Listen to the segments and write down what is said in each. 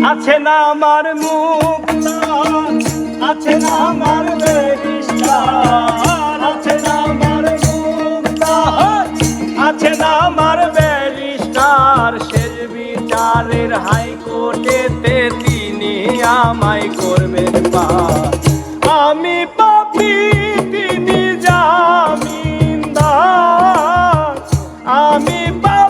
আছে না আমার মুখ আছে না আমার আছে না আমার আছে না আমার ব্যারিস্টার শেষ বিচারের হাইকোর্টেতে তিনি আমায় করবেন পা। আমি পাপি, তিনি জামিনদার। আমি পাপি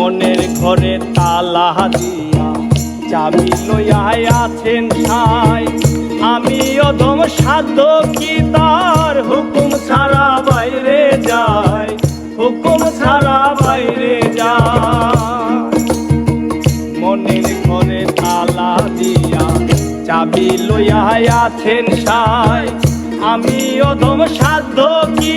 মনের ঘরে তালা দিয়া চাবি লইয়া আছেন সাই আমি অদম সাধ্য কি তার হুকুম ছাড়া বাইরে যাই? হুকুম ছাড়া বাইরে যাই। মনের ঘরে তালা দিয়া চাবি লইয়া আছেন সাই আমি অদম সাধ্য কি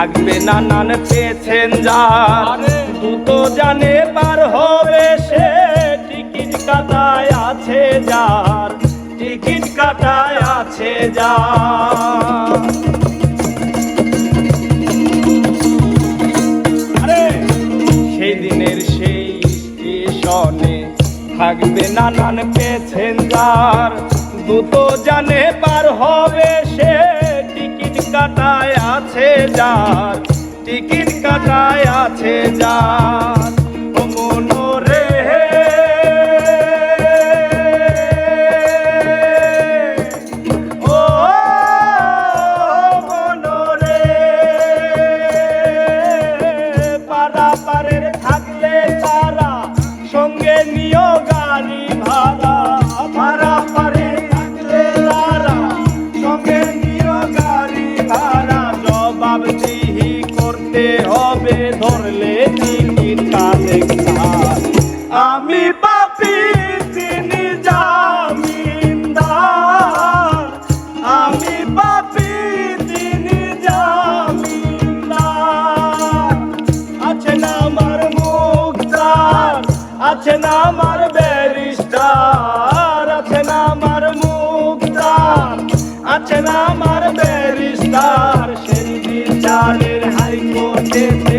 থাকবে নানান পেছেন যার দুটো জানে পার হবে সে টিকিট কাটায় আছে যার টিকিট কাটায় আছে যার। সেই দিনের সেই স্টেশনে থাকবে নানান প্যাসেঞ্জার দুটো জানে পার হবে সে টিকিট কাটায় আছে যার টিকিট কাটায় আছে যার। করতে হবে ধরলে টিকিট কালেক্টার আমি পাপি তিনি জামিনদার। আমি পাপি তিনি জামিনদার। আছে না আমার মুখদার আছে না আমার ব্যারিস্টার। আছে না আমার মুখদার আছে না আমার বিচারের হাইকোর্টে